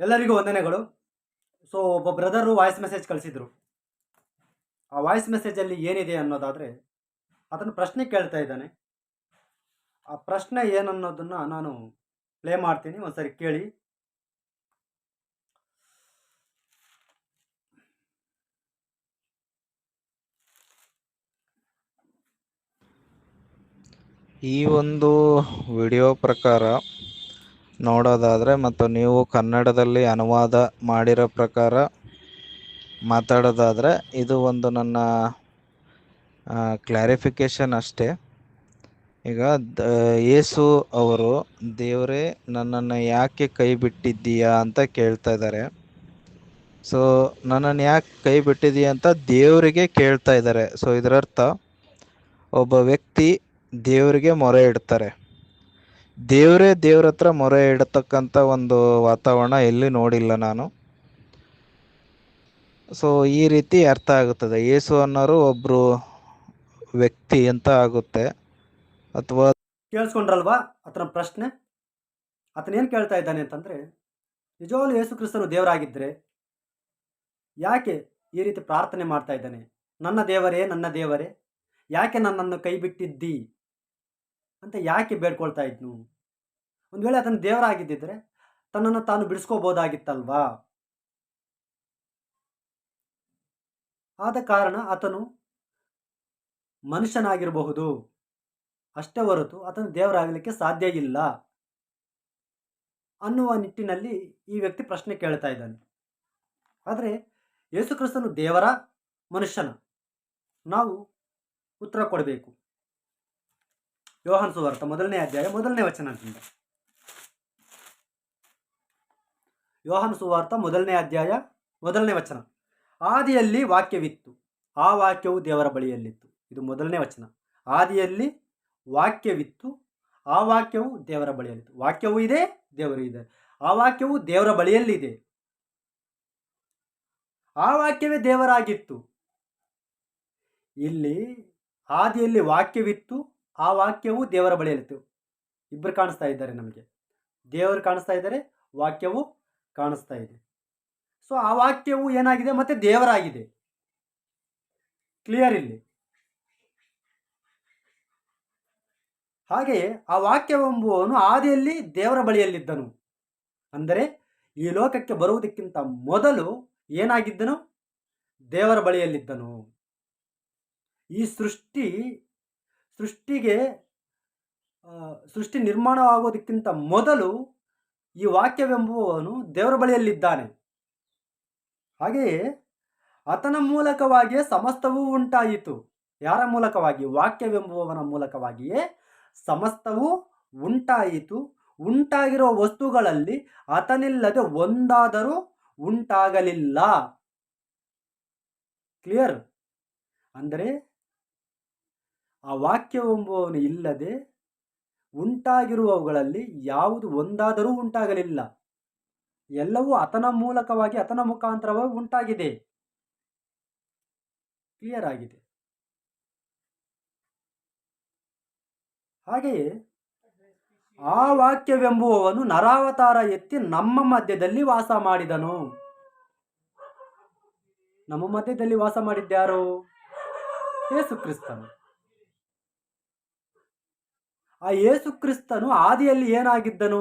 ಎಲ್ಲರಿಗೂ ವಂದನೆಗಳು. ಸೊ ಒಬ್ಬ ಬ್ರದರು ವಾಯ್ಸ್ ಮೆಸೇಜ್ ಕಳಿಸಿದ್ರು. ಆ ವಾಯ್ಸ್ ಮೆಸೇಜಲ್ಲಿ ಏನಿದೆ ಅನ್ನೋದಾದರೆ, ಅದನ್ನು ಪ್ರಶ್ನೆ ಕೇಳ್ತಾ ಇದ್ದಾನೆ. ಆ ಪ್ರಶ್ನೆ ಏನನ್ನೋದನ್ನು ನಾನು ಪ್ಲೇ ಮಾಡ್ತೀನಿ, ಒಂದ್ಸರಿ ಕೇಳಿ. ಈ ಒಂದು ವಿಡಿಯೋ ಪ್ರಕಾರ ನೋಡೋದಾದರೆ ಮತ್ತು ನೀವು ಕನ್ನಡದಲ್ಲಿ ಅನುವಾದ ಮಾಡಿರೋ ಪ್ರಕಾರ ಮಾತಾಡೋದಾದರೆ ಇದು ಒಂದು ನನ್ನ ಕ್ಲಾರಿಫಿಕೇಶನ್ ಅಷ್ಟೇ. ಈಗ ದ ಯೇಸು ಅವರು, ದೇವರೇ, ನನ್ನನ್ನು ಯಾಕೆ ಕೈ ಬಿಟ್ಟಿದ್ದೀಯಾ ಅಂತ ಕೇಳ್ತಾ ಇದ್ದಾರೆ. ಸೊ ನನ್ನನ್ನು ಯಾಕೆ ಕೈ ಬಿಟ್ಟಿದ್ದೀಯಾ ಅಂತ ದೇವರಿಗೆ ಕೇಳ್ತಾ ಇದ್ದಾರೆ. ಸೊ ಇದರರ್ಥ, ಒಬ್ಬ ವ್ಯಕ್ತಿ ದೇವರಿಗೆ ಮೊರೆ ಇಡ್ತಾರೆ. ದೇವರೇ ದೇವ್ರ ಹತ್ರ ಮೊರೆ ಇಡತಕ್ಕಂಥ ಒಂದು ವಾತಾವರಣ ಎಲ್ಲಿ ನೋಡಿಲ್ಲ ನಾನು. ಸೊ ಈ ರೀತಿ ಅರ್ಥ ಆಗುತ್ತದೆ. ಯೇಸು ಅನ್ನೋರು ಒಬ್ಬರು ವ್ಯಕ್ತಿ ಅಂತ ಆಗುತ್ತೆ. ಅಥವಾ ಕೇಳಿಸ್ಕೊಂಡ್ರಲ್ವಾ? ಆತನ ಪ್ರಶ್ನೆ. ಆತನೇನು ಕೇಳ್ತಾ ಇದ್ದಾನೆ ಅಂತಂದರೆ, ನಿಜವಾಗ್ಲೂ ಯೇಸು ಕ್ರಿಸ್ತನು ದೇವರಾಗಿದ್ದರೆ ಯಾಕೆ ಈ ರೀತಿ ಪ್ರಾರ್ಥನೆ ಮಾಡ್ತಾ ಇದ್ದಾನೆ? ನನ್ನ ದೇವರೇ ನನ್ನ ದೇವರೇ, ಯಾಕೆ ನನ್ನನ್ನು ಕೈ ಬಿಟ್ಟಿದ್ದಿ? ಅಂತ ಯಾಕೆ ಬೇಡ್ಕೊಳ್ತಾ ಇದ್ನು? ಒಂದು ವೇಳೆ ಆತನ ದೇವರಾಗಿದ್ದಿದ್ರೆ ತನ್ನನ್ನು ತಾನು ಬಿಡಿಸ್ಕೋಬೋದಾಗಿತ್ತಲ್ವಾ? ಆದ ಕಾರಣ ಆತನು ಮನುಷ್ಯನಾಗಿರಬಹುದು. ಅಷ್ಟೇ ಹೊರತು ಆತನು ದೇವರಾಗಲಿಕ್ಕೆ ಸಾಧ್ಯ ಇಲ್ಲ ಅನ್ನುವ ನಿಟ್ಟಿನಲ್ಲಿ ಈ ವ್ಯಕ್ತಿ ಪ್ರಶ್ನೆ ಕೇಳ್ತಾ ಇದ್ದಾನೆ. ಆದರೆ ಯೇಸುಕ್ರಿಸ್ತನು ದೇವರ? ಮನುಷ್ಯನ? ನಾವು ಉತ್ತರ ಕೊಡಬೇಕು. ಯೋಹಾನ್ ಸುವಾರ್ತ ಮೊದಲನೇ ಅಧ್ಯಾಯ ಮೊದಲನೇ ವಚನದಿಂದ ಯೋಹಾನ್ ಸುವಾರ್ತ ಮೊದಲನೇ ಅಧ್ಯಾಯ ಮೊದಲನೇ ವಚನ. ಆದಿಯಲ್ಲಿ ವಾಕ್ಯವಿತ್ತು. ಆ ವಾಕ್ಯವು ದೇವರ ಬಳಿಯಲ್ಲಿತ್ತು. ಇದು ಮೊದಲನೇ ವಚನ. ಆದಿಯಲ್ಲಿ ವಾಕ್ಯವಿತ್ತು. ಆ ವಾಕ್ಯವು ದೇವರ ಬಳಿಯಲ್ಲಿತ್ತು. ವಾಕ್ಯವೂ ಇದೆ, ದೇವರು ಇದೆ. ಆ ವಾಕ್ಯವು ದೇವರ ಬಳಿಯಲ್ಲಿದೆ. ಆ ವಾಕ್ಯವೇ ದೇವರಾಗಿತ್ತು. ಇಲ್ಲಿ ಆದಿಯಲ್ಲಿ ವಾಕ್ಯವಿತ್ತು. ಆ ವಾಕ್ಯವು ದೇವರ ಬಳಿಯಲ್ಲಿತ್ತು. ಇಬ್ಬರು ಕಾಣಿಸ್ತಾ ಇದ್ದಾರೆ ನಮಗೆ. ದೇವರು ಕಾಣಿಸ್ತಾ ಇದ್ದಾರೆ, ವಾಕ್ಯವು ಕಾಣಿಸ್ತಾ ಇದೆ. ಸೊ ಆ ವಾಕ್ಯವು ಏನಾಗಿದೆ? ಮತ್ತೆ ದೇವರಾಗಿದೆ. ಕ್ಲಿಯರ್ ಇಲ್ಲಿ? ಹಾಗೆಯೇ ಆ ವಾಕ್ಯವೆಂಬುವನು ಆದಿಯಲ್ಲಿ ದೇವರ ಬಳಿಯಲ್ಲಿದ್ದನು. ಅಂದರೆ ಈ ಲೋಕಕ್ಕೆ ಬರುವುದಕ್ಕಿಂತ ಮೊದಲು ಏನಾಗಿದ್ದನು? ದೇವರ ಬಳಿಯಲ್ಲಿದ್ದನು. ಈ ಸೃಷ್ಟಿ, ಸೃಷ್ಟಿಗೆ ಸೃಷ್ಟಿ ನಿರ್ಮಾಣವಾಗೋದಕ್ಕಿಂತ ಮೊದಲು ಈ ವಾಕ್ಯವೆಂಬುವವನು ದೇವರ ಬಳಿಯಲ್ಲಿದ್ದಾನೆ. ಹಾಗೆಯೇ ಆತನ ಮೂಲಕವಾಗಿಯೇ ಸಮಸ್ತವೂ ಉಂಟಾಯಿತು. ಯಾರ ಮೂಲಕವಾಗಿ? ವಾಕ್ಯವೆಂಬುವವನ ಮೂಲಕವಾಗಿಯೇ ಸಮಸ್ತವೂ ಉಂಟಾಯಿತು. ಉಂಟಾಗಿರುವ ವಸ್ತುಗಳಲ್ಲಿ ಆತನಿಲ್ಲದೆ ಒಂದಾದರೂ ಉಂಟಾಗಲಿಲ್ಲ. ಕ್ಲಿಯರ್? ಅಂದರೆ ಆ ವಾಕ್ಯವೆಂಬುವವನು ಇಲ್ಲದೆ ಉಂಟಾಗಿರುವವುಗಳಲ್ಲಿ ಯಾವುದು ಒಂದಾದರೂ ಉಂಟಾಗಲಿಲ್ಲ. ಎಲ್ಲವೂ ಆತನ ಮೂಲಕವಾಗಿ, ಆತನ ಮುಖಾಂತರವಾಗಿ ಉಂಟಾಗಿದೆ. ಕ್ಲಿಯರ್ ಆಗಿದೆ. ಹಾಗೆಯೇ ಆ ವಾಕ್ಯವೆಂಬುವವನು ನರಾವತಾರ ಎತ್ತಿ ನಮ್ಮ ಮಧ್ಯದಲ್ಲಿ ವಾಸ ಮಾಡಿದನು. ನಮ್ಮ ಮಧ್ಯದಲ್ಲಿ ವಾಸ ಮಾಡಿದ್ದಾರೋ ಯೇಸು ಕ್ರಿಸ್ತನು. ಆ ಯೇಸು ಕ್ರಿಸ್ತನು ಆದಿಯಲ್ಲಿ ಏನಾಗಿದ್ದನು?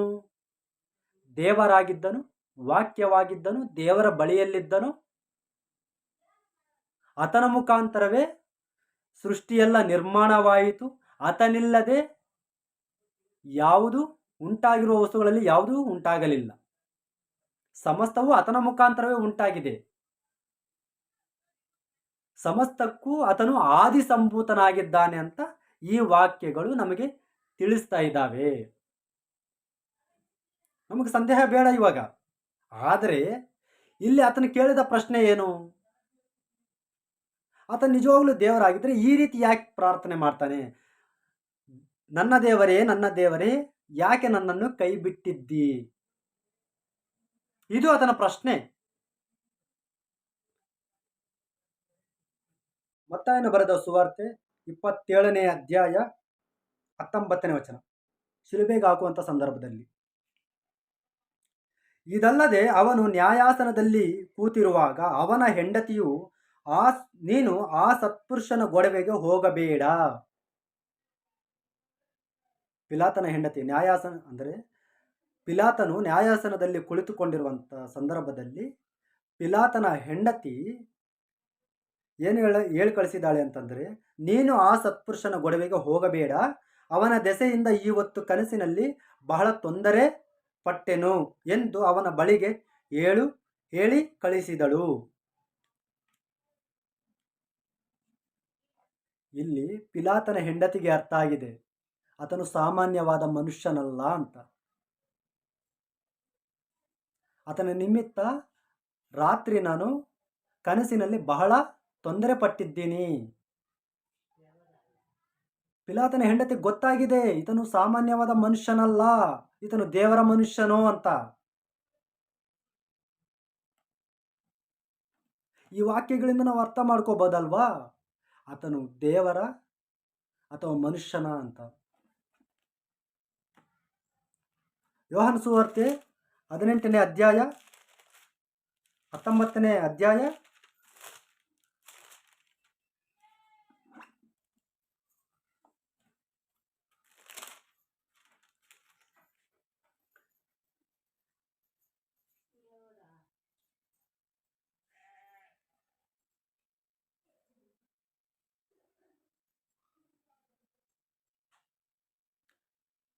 ದೇವರಾಗಿದ್ದನು, ವಾಕ್ಯವಾಗಿದ್ದನು, ದೇವರ ಬಳಿಯಲ್ಲಿದ್ದನು. ಆತನ ಮುಖಾಂತರವೇ ಸೃಷ್ಟಿಯೆಲ್ಲ ನಿರ್ಮಾಣವಾಯಿತು. ಆತನಿಲ್ಲದೆ ಯಾವುದು ಉಂಟಾಗಿರುವ ವಸ್ತುಗಳಲ್ಲಿ ಯಾವುದೂ ಉಂಟಾಗಲಿಲ್ಲ. ಸಮಸ್ತವು ಆತನ ಮುಖಾಂತರವೇ ಉಂಟಾಗಿದೆ. ಸಮಸ್ತಕ್ಕೂ ಆತನು ಆದಿ ಸಂಭೂತನಾಗಿದ್ದಾನೆ ಅಂತ ಈ ವಾಕ್ಯಗಳು ನಮಗೆ ತಿಳಿಸ್ತಾ ಇದ್ದಾವೆ. ನಮಗೆ ಸಂದೇಹ ಬೇಡ ಇವಾಗ. ಆದರೆ ಇಲ್ಲಿ ಆತನ ಕೇಳಿದ ಪ್ರಶ್ನೆ ಏನು? ಆತ ನಿಜವಾಗ್ಲೂ ದೇವರಾಗಿದ್ದರೆ ಈ ರೀತಿ ಯಾಕೆ ಪ್ರಾರ್ಥನೆ ಮಾಡ್ತಾನೆ? ನನ್ನ ದೇವರೇ ನನ್ನ ದೇವರೇ, ಯಾಕೆ ನನ್ನನ್ನು ಕೈ ಬಿಟ್ಟಿದ್ದಿ ಇದು ಆತನ ಪ್ರಶ್ನೆ. ಮತ್ತಾಯನ ಬರೆದ ಸುವಾರ್ತೆ ಇಪ್ಪತ್ತೇಳನೇ ಅಧ್ಯಾಯ ಹತ್ತೊಂಬತ್ತನೇ ವಚನ. ಶಿಲುಬೆಗೆ ಹಾಕುವಂಥ ಸಂದರ್ಭದಲ್ಲಿ. ಇದಲ್ಲದೆ ಅವನು ನ್ಯಾಯಾಸನದಲ್ಲಿ ಕೂತಿರುವಾಗ ಅವನ ಹೆಂಡತಿಯು ಆ ನೀನು ಆ ಸತ್ಪುರುಷನ ಗೊಡವೆಗೆ ಹೋಗಬೇಡ. ಪಿಲಾತನ ಹೆಂಡತಿ ನ್ಯಾಯಾಸನ, ಅಂದರೆ ಪಿಲಾತನು ನ್ಯಾಯಾಸನದಲ್ಲಿ ಕುಳಿತುಕೊಂಡಿರುವಂಥ ಸಂದರ್ಭದಲ್ಲಿ ಪಿಲಾತನ ಹೆಂಡತಿ ಏನು ಹೇಳ ಹೇಳಿ ಕಳಿಸಿದ್ದಾಳೆ ಅಂತಂದರೆ, ನೀನು ಆ ಸತ್ಪುರುಷನ ಗೊಡವೆಗೆ ಹೋಗಬೇಡ ಅವನ ದೆಸೆಯಿಂದ ಇವತ್ತು ಕನಸಿನಲ್ಲಿ ಬಹಳ ತೊಂದರೆ ಪಟ್ಟೆನು ಎಂದು ಅವನ ಬಳಿಗೆ ಹೇಳು ಹೇಳಿ ಕಳಿಸಿದಳು. ಇಲ್ಲಿ ಪಿಲಾತನ ಹೆಂಡತಿಗೆ ಅರ್ಥ ಆಗಿದೆ. ಆತನು ಸಾಮಾನ್ಯವಾದ ಮನುಷ್ಯನಲ್ಲ ಅಂತ. ಆತನ ನಿಮಿತ್ತ ರಾತ್ರಿ ನಾನು ಕನಸಿನಲ್ಲಿ ಬಹಳ ತೊಂದರೆ ಪಟ್ಟಿದ್ದೀನಿ. ಪಿಲಾತನ ಹೆಂಡತಿ ಗೊತ್ತಾಗಿದೆ, ಈತನು ಸಾಮಾನ್ಯವಾದ ಮನುಷ್ಯನಲ್ಲ, ಈತನು ದೇವರ ಮನುಷ್ಯನೋ ಅಂತ. ಈ ವಾಕ್ಯಗಳಿಂದ ನಾವು ಅರ್ಥ ಮಾಡ್ಕೋಬೋದಲ್ವಾ? ಆತನು ದೇವರ ಅಥವಾ ಮನುಷ್ಯನ ಅಂತ. ಯೋಹನ್ ಸುವಾರ್ತೆ ಹದಿನೆಂಟನೇ ಅಧ್ಯಾಯ ಹತ್ತೊಂಬತ್ತನೇ ಅಧ್ಯಾಯ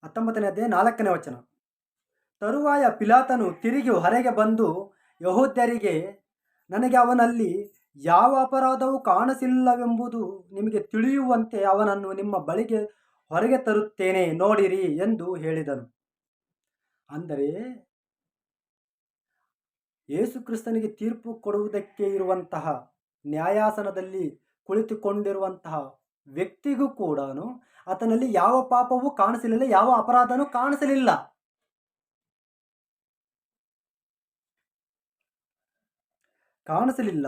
ಹತ್ತೊಂಬತ್ತನೇ ಅಧ್ಯಾಯ ನಾಲ್ಕನೇ ವಚನ. ತರುವಾಯ ಪಿಲಾತನು ತಿರುಗಿ ಹೊರಗೆ ಬಂದು ಯಹೋದ್ಯರಿಗೆ, ನನಗೆ ಅವನಲ್ಲಿ ಯಾವ ಅಪರಾಧವೂ ಕಾಣಿಸಿಲ್ಲವೆಂಬುದು ನಿಮಗೆ ತಿಳಿಯುವಂತೆ ಅವನನ್ನು ನಿಮ್ಮ ಬಳಿಗೆ ಹೊರಗೆ ತರುತ್ತೇನೆ ನೋಡಿರಿ ಎಂದು ಹೇಳಿದನು. ಅಂದರೆ ಯೇಸು ಕ್ರಿಸ್ತನಿಗೆ ತೀರ್ಪು ಕೊಡುವುದಕ್ಕೆ ಇರುವಂತಹ ನ್ಯಾಯಾಸನದಲ್ಲಿ ಕುಳಿತುಕೊಂಡಿರುವಂತಹ ವ್ಯಕ್ತಿಗೂ ಕೂಡ ಆತನಲ್ಲಿ ಯಾವ ಪಾಪವೂ ಕಾಣಿಸಲಿಲ್ಲ, ಯಾವ ಅಪರಾಧನೂ ಕಾಣಿಸಲಿಲ್ಲ. ಕಾಣಿಸಲಿಲ್ಲ.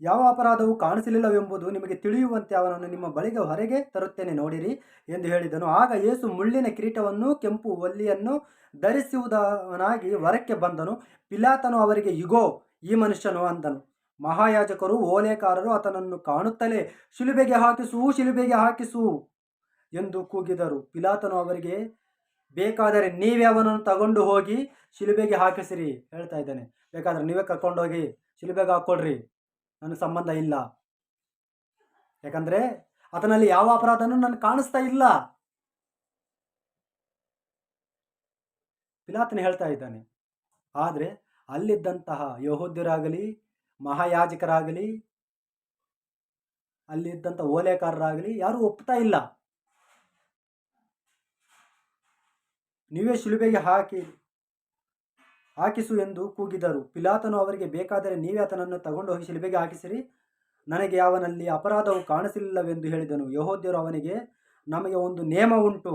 ಯಾವ ಅಪರಾಧವು ಕಾಣಿಸಲಿಲ್ಲವೆಂಬುದು ನಿಮಗೆ ತಿಳಿಯುವಂತೆ ಅವನನ್ನು ನಿಮ್ಮ ಬಳಿಗೆ ಹೊರಗೆ ತರುತ್ತೇನೆ, ನೋಡಿರಿ ಎಂದು ಹೇಳಿದನು. ಆಗ ಯೇಸು ಮುಳ್ಳಿನ ಕಿರೀಟವನ್ನು ಕೆಂಪು ಒಲ್ಲಿಯನ್ನು ಧರಿಸುವುದವನಾಗಿ ಹೊರಕ್ಕೆ ಬಂದನು. ಪಿಲಾತನು ಅವರಿಗೆ, ಇಗೋ ಈ ಮನುಷ್ಯನು ಅಂದನು, ಮಹಾಯಾಜಕರು ಓಲೆಕಾರರು ಆತನನ್ನು ಕಾಣುತ್ತಲೇ ಶಿಲುಬೆಗೆ ಹಾಕಿಸು ಶಿಲುಬೆಗೆ ಹಾಕಿಸು ಎಂದು ಕೂಗಿದರು. ಪಿಲಾತನು ಅವರಿಗೆ, ಬೇಕಾದರೆ ನೀವೇ ಅವನನ್ನು ತಗೊಂಡು ಹೋಗಿ ಶಿಲುಬೆಗೆ ಹಾಕಿಸಿರಿ ಹೇಳ್ತಾ ಇದ್ದಾನೆ. ಬೇಕಾದರೆ ನೀವೇ ಕರ್ಕೊಂಡೋಗಿ ಶಿಲುಬೆಗೆ ಹಾಕ್ಕೊಡ್ರಿ, ನನಗೆ ಸಂಬಂಧ ಇಲ್ಲ. ಯಾಕಂದರೆ ಆತನಲ್ಲಿ ಯಾವ ಅಪರಾಧನೂ ನನಗೆ ಕಾಣಿಸ್ತಾ ಇಲ್ಲ. ಪಿಲಾತನ ಹೇಳ್ತಾ ಇದ್ದಾನೆ, ಆದರೆ ಅಲ್ಲಿದ್ದಂತಹ ಯಹೋದ್ಯರಾಗಲಿ, ಮಹಾಯಾಜಕರಾಗಲಿ, ಅಲ್ಲಿದ್ದಂಥ ಓಲೆಕಾರರಾಗಲಿ ಯಾರೂ ಒಪ್ತಾ ಇಲ್ಲ. ನೀವೇ ಶಿಲುಬೆಗೆ ಹಾಕಿ, ಹಾಕಿಸು ಎಂದು ಕೂಗಿದರು. ಪಿಲಾತನು ಅವರಿಗೆ, ಬೇಕಾದರೆ ನೀವೇ ಆತನನ್ನು ತಗೊಂಡು ಹೋಗಿ ಶಿಲುಬೆಗೆ ಹಾಕಿಸಿರಿ. ನನಗೆ ಅವನಲ್ಲಿ ಅಪರಾಧವು ಕಾಣಿಸಲಿಲ್ಲವೆಂದು ಹೇಳಿದನು. ಯಹೋದ್ಯರು ಅವನಿಗೆ, ನಮಗೆ ಒಂದು ನೇಮ ಉಂಟು.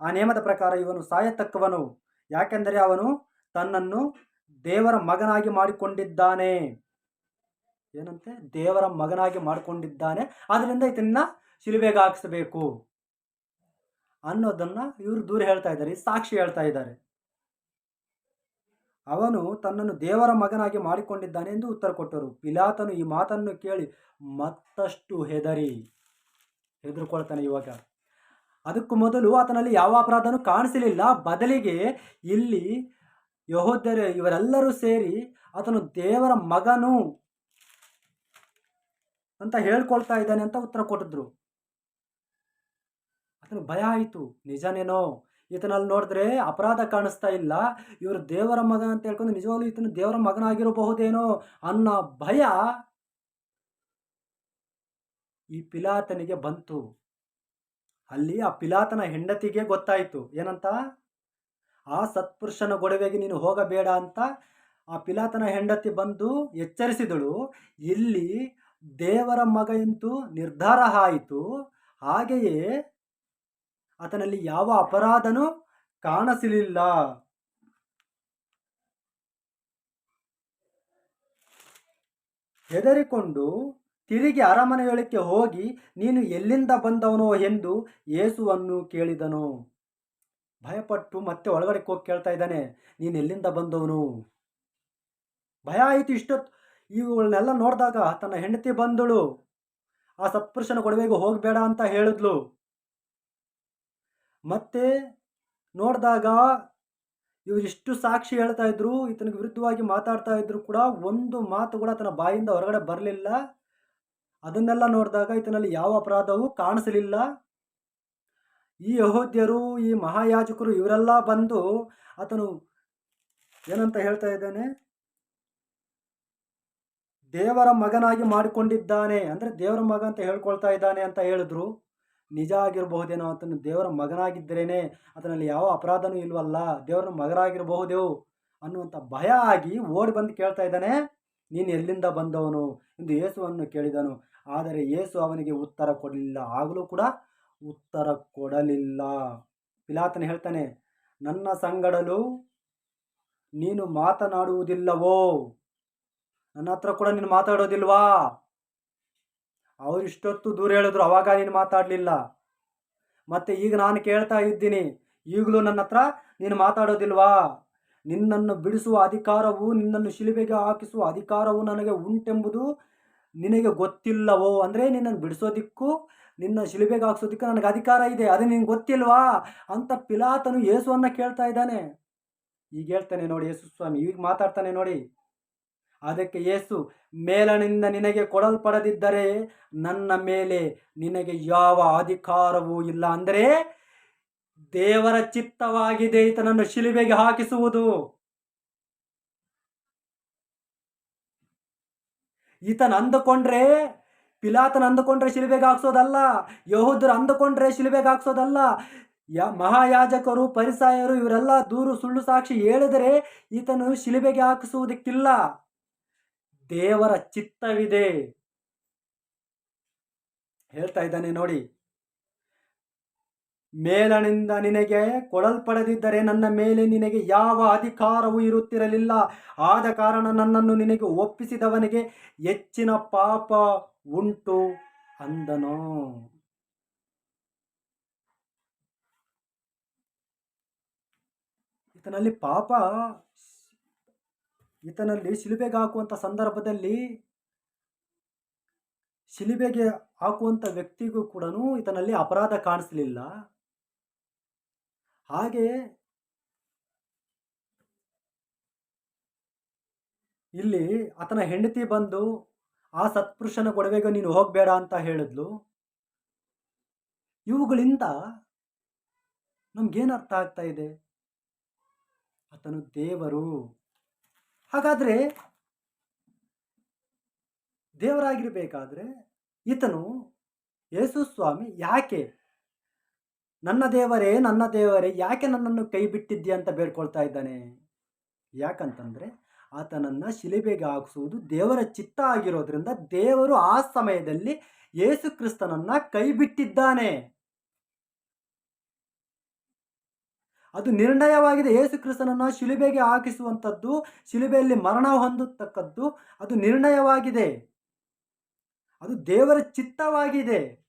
ಆ ನೇಮದ ಪ್ರಕಾರ ಇವನು ಸಾಯತಕ್ಕವನು. ಯಾಕೆಂದರೆ ಅವನು ತನ್ನನ್ನು ದೇವರ ಮಗನಾಗಿ ಮಾಡಿಕೊಂಡಿದ್ದಾನೆ. ಏನಂತೆ? ದೇವರ ಮಗನಾಗಿ ಮಾಡಿಕೊಂಡಿದ್ದಾನೆ. ಆದ್ದರಿಂದ ಇದನ್ನ ಶಿಲುಬೆಗೆ ಹಾಕಿಸ್ಬೇಕು. ಅನ್ನೋದನ್ನ ಇವರು ದೂರ ಹೇಳ್ತಾ ಇದ್ದಾರೆ ಸಾಕ್ಷಿ ಹೇಳ್ತಾ ಇದ್ದಾರೆ. ಅವನು ತನ್ನನ್ನು ದೇವರ ಮಗನಾಗಿ ಮಾಡಿಕೊಂಡಿದ್ದಾನೆ ಎಂದು ಉತ್ತರ ಕೊಟ್ಟರು. ಪಿಲಾತನು ಈ ಮಾತನ್ನು ಕೇಳಿ ಮತ್ತಷ್ಟು ಹೆದರಿ. ಹೆದರ್ಕೊಳ್ತಾನೆ ಇವಾಗ. ಅದಕ್ಕೂ ಮೊದಲು ಆತನಲ್ಲಿ ಯಾವ ಅಪರಾಧನೂ ಕಾಣಿಸಲಿಲ್ಲ. ಬದಲಿಗೆ ಇಲ್ಲಿ ಯಹೋದ್ಯರು ಇವರೆಲ್ಲರೂ ಸೇರಿ ಆತನು ದೇವರ ಮಗನು ಅಂತ ಹೇಳ್ಕೊಳ್ತಾ ಇದ್ದಾನೆ ಅಂತ ಉತ್ತರ ಕೊಟ್ಟಿದ್ರು. ಆತನ ಭಯ ಆಯಿತು. ನಿಜನೇನೋ? ಈತನಲ್ಲಿ ನೋಡಿದ್ರೆ ಅಪರಾಧ ಕಾಣಿಸ್ತಾ ಇಲ್ಲ. ಇವರು ದೇವರ ಮಗ ಅಂತ ಹೇಳ್ಕೊಂಡು ನಿಜವಾಗ್ಲೂ ಈತನು ದೇವರ ಮಗನಾಗಿರಬಹುದೇನೋ ಅನ್ನೋ ಭಯ ಈ ಪಿಲಾತನಿಗೆ ಬಂತು. ಅಲ್ಲಿ ಆ ಪಿಲಾತನ ಹೆಂಡತಿಗೆ ಗೊತ್ತಾಯಿತು. ಏನಂತ? ಆ ಸತ್ಪುರುಷನ ಗೊಡವೆಗೆ ನೀನು ಹೋಗಬೇಡ ಅಂತ ಆ ಪಿಲಾತನ ಹೆಂಡತಿ ಬಂದು ಎಚ್ಚರಿಸಿದಳು. ಇಲ್ಲಿ ದೇವರ ಮಗ ಎಂದು ನಿರ್ಧಾರ ಆಯಿತು. ಹಾಗೆಯೇ ಆತನಲ್ಲಿ ಯಾವ ಅಪರಾಧನೂ ಕಾಣಿಸಲಿಲ್ಲ. ಹೆದರಿಕೊಂಡು ತಿರುಗಿ ಅರಮನೆಯೊಳಕ್ಕೆ ಹೋಗಿ ನೀನು ಎಲ್ಲಿಂದ ಬಂದವನೋ ಎಂದು ಯೇಸುವನ್ನು ಕೇಳಿದನು. ಭಯಪಟ್ಟು ಮತ್ತೆ ಒಳಗಡೆ ಹೋಗಿ ಕೇಳ್ತಾ ಇದ್ದಾನೆ, ನೀನು ಎಲ್ಲಿಂದ ಬಂದವನು? ಭಯ ಆಯಿತು ಇಷ್ಟೊತ್ತು ಇವುಗಳನ್ನೆಲ್ಲ ನೋಡಿದಾಗ ತನ್ನ ಹೆಂಡತಿ ಬಂದಳು. ಆ ಸತ್ಪುರುಷನ ಕೊಡವೆಗೂ ಹೋಗಬೇಡ ಅಂತ ಹೇಳಿದ್ಲು. ಮತ್ತೆ ನೋಡಿದಾಗ ಇವರು ಇಷ್ಟು ಸಾಕ್ಷಿ ಹೇಳ್ತಾ ಇದ್ರು ಈತನಿಗೆ ವಿರುದ್ಧವಾಗಿ ಮಾತಾಡ್ತಾ ಇದ್ರು ಕೂಡ ಒಂದು ಮಾತು ಕೂಡ ತನ್ನ ಬಾಯಿಂದ ಹೊರಗಡೆ ಬರಲಿಲ್ಲ. ಅದನ್ನೆಲ್ಲ ನೋಡಿದಾಗ ಈತನಲ್ಲಿ ಯಾವ ಅಪರಾಧವೂ ಕಾಣಿಸಲಿಲ್ಲ. ಈ ಯಹೋದ್ಯರು, ಈ ಮಹಾಯಾಜಕರು ಇವರೆಲ್ಲ ಬಂದು ಆತನು ಏನಂತ ಹೇಳ್ತಾ ಇದ್ದಾನೆ? ದೇವರ ಮಗನಾಗಿ ಮಾಡಿಕೊಂಡಿದ್ದಾನೆ. ಅಂದರೆ ದೇವರ ಮಗ ಅಂತ ಹೇಳ್ಕೊಳ್ತಾ ಇದ್ದಾನೆ ಅಂತ ಹೇಳಿದ್ರು. ನಿಜ ಆಗಿರಬಹುದೇನೋ ಆತನು ದೇವರ ಮಗನಾಗಿದ್ದರೇನೆ ಅದನಲ್ಲಿ ಯಾವ ಅಪರಾಧನೂ ಇಲ್ವಲ್ಲ, ದೇವರ ಮಗನಾಗಿರಬಹುದೇವು ಅನ್ನುವಂಥ ಭಯ ಆಗಿ ಓಡಿ ಬಂದು ಕೇಳ್ತಾ ಇದ್ದಾನೆ. ನೀನು ಎಲ್ಲಿಂದ ಬಂದವನು ಎಂದು ಯೇಸುವನ್ನು ಕೇಳಿದನು. ಆದರೆ ಯೇಸು ಅವನಿಗೆ ಉತ್ತರ ಕೊಡಲಿಲ್ಲ. ಆಗಲೂ ಕೂಡ ಉತ್ತರ ಕೊಡಲಿಲ್ಲ. ಪಿಲಾತನ ಹೇಳ್ತಾನೆ, ನನ್ನ ಸಂಗಡಲು ನೀನು ಮಾತನಾಡುವುದಿಲ್ಲವೋ? ನನ್ನ ಹತ್ರ ಕೂಡ ನೀನು ಮಾತಾಡೋದಿಲ್ವಾ? ಅವರಿಷ್ಟೊತ್ತು ದೂರ ಹೇಳಿದ್ರು, ಅವಾಗ ನೀನು ಮಾತಾಡಲಿಲ್ಲ. ಮತ್ತೆ ಈಗ ನಾನು ಕೇಳ್ತಾ ಇದ್ದೀನಿ, ಈಗಲೂ ನನ್ನ ಹತ್ರ ನೀನು ಮಾತಾಡೋದಿಲ್ವಾ? ನಿನ್ನನ್ನು ಬಿಡಿಸುವ ಅಧಿಕಾರವು, ನಿನ್ನನ್ನು ಶಿಲುಬೆಗೆ ಹಾಕಿಸುವ ಅಧಿಕಾರವು ನನಗೆ ಉಂಟೆಂಬುದು ನಿನಗೆ ಗೊತ್ತಿಲ್ಲವೋ? ಅಂದರೆ ನಿನ್ನನ್ನು ಬಿಡಿಸೋದಿಕ್ಕೂ ನಿನ್ನ ಶಿಲುಬೆಗೆ ಹಾಕ್ಸೋದಕ್ಕೆ ನನಗೆ ಅಧಿಕಾರ ಇದೆ, ಅದು ನಿನಗೆ ಗೊತ್ತಿಲ್ವಾ? ಅಂತ ಪಿಲಾತನು ಯೇಸುವನ್ನು ಕೇಳ್ತಾ ಇದ್ದಾನೆ. ಈಗ ಹೇಳ್ತಾನೆ ನೋಡಿ ಯೇಸು ಸ್ವಾಮಿ, ಈಗ ಮಾತಾಡ್ತಾನೆ ನೋಡಿ. ಅದಕ್ಕೆ ಯೇಸು, ಮೇಲನಿಂದ ನಿನಗೆ ಕೊಡಲ್ಪಡದಿದ್ದರೆ ನನ್ನ ಮೇಲೆ ನಿನಗೆ ಯಾವ ಅಧಿಕಾರವೂ ಇಲ್ಲ. ಅಂದರೆ ದೇವರ ಚಿತ್ತವಾಗಿದೆ ಈತನನ್ನು ಶಿಲುಬೆಗೆ ಹಾಕಿಸುವುದು. ಈತನ ಅಂದುಕೊಂಡ್ರೆ ಪಿಲಾತನ ಅಂದುಕೊಂಡ್ರೆ ಶಿಲುಬೆಗೆ ಹಾಕ್ಸೋದಲ್ಲ ಯಹೂದರು ಅಂದುಕೊಂಡ್ರೆ ಶಿಲುಬೆಗೆ ಹಾಕ್ಸೋದಲ್ಲ ಯಾ ಮಹಾಯಾಜಕರು, ಪರಿಸಾಯರು ಇವರೆಲ್ಲ ದೂರು ಸುಳ್ಳು ಸಾಕ್ಷಿ ಹೇಳಿದರೆ ಈತನು ಶಿಲುಬೆಗೆ ಹಾಕಿಸುವುದಕ್ಕಿಲ್ಲ. ದೇವರ ಚಿತ್ತವಿದೆ. ಹೇಳ್ತಾ ಇದ್ದಾನೆ ನೋಡಿ. ಮೇಲನಿಂದ ನಿನಗೆ ಕೊಡಲ್ಪಡದಿದ್ದರೆ ನನ್ನ ಮೇಲೆ ನಿನಗೆ ಯಾವ ಅಧಿಕಾರವೂ ಇರುತ್ತಿರಲಿಲ್ಲ. ಆದ ಕಾರಣ ನನ್ನನ್ನು ನಿನಗೆ ಒಪ್ಪಿಸಿದವನಿಗೆ ಹೆಚ್ಚಿನ ಪಾಪ ಉಂಟು ಅಂದನು. ಈತನಲ್ಲಿ ಪಾಪ ಈತನಲ್ಲಿ ಶಿಲುಬೆಗೆ ಹಾಕುವಂಥ ಸಂದರ್ಭದಲ್ಲಿ ಶಿಲುಬೆಗೆ ಹಾಕುವಂಥ ವ್ಯಕ್ತಿಗೂ ಕೂಡ ಈತನಲ್ಲಿ ಅಪರಾಧ ಕಾಣಿಸಲಿಲ್ಲ. ಹಾಗೆ ಇಲ್ಲಿ ಆತನ ಹೆಂಡತಿ ಬಂದು ಆ ಸತ್ಪುರುಷನ ಗೊಡವೆಗೆ ನೀನು ಹೋಗಬೇಡ ಅಂತ ಹೇಳಿದ್ಲು. ಇವುಗಳಿಂದ ನಮ್ಗೇನು ಅರ್ಥ ಆಗ್ತಾ ಇದೆ? ಆತನು ದೇವರು. ಹಾಗಾದರೆ ದೇವರಾಗಿರಬೇಕಾದ್ರೆ ಈತನು ಯೇಸು ಸ್ವಾಮಿ ಯಾಕೆ? ನನ್ನ ದೇವರೇ ನನ್ನ ದೇವರೇ, ಯಾಕೆ ನನ್ನನ್ನು ಕೈ ಬಿಟ್ಟಿದ್ದೀಯ ಅಂತ ಬೇಡ್ಕೊಳ್ತಾ ಇದ್ದಾನೆ? ಯಾಕಂತಂದರೆ ಆತನನ್ನು ಶಿಲಿಬೆಗೆ ಹಾಕಿಸುವುದು ದೇವರ ಚಿತ್ತ ಆಗಿರೋದ್ರಿಂದ ದೇವರು ಆ ಸಮಯದಲ್ಲಿ ಯೇಸು ಕ್ರಿಸ್ತನನ್ನು ಕೈ ಬಿಟ್ಟಿದ್ದಾನೆ ಅದು ನಿರ್ಣಯವಾಗಿದೆ. ಯೇಸು ಕ್ರಿಸ್ತನನ್ನು ಶಿಲುಬೆಗೆ ಹಾಕಿಸುವಂಥದ್ದು, ಶಿಲುಬೆಯಲ್ಲಿ ಮರಣ ಹೊಂದತಕ್ಕದ್ದು, ಅದು ನಿರ್ಣಯವಾಗಿದೆ. ಅದು ದೇವರ ಚಿತ್ತವಾಗಿದೆ.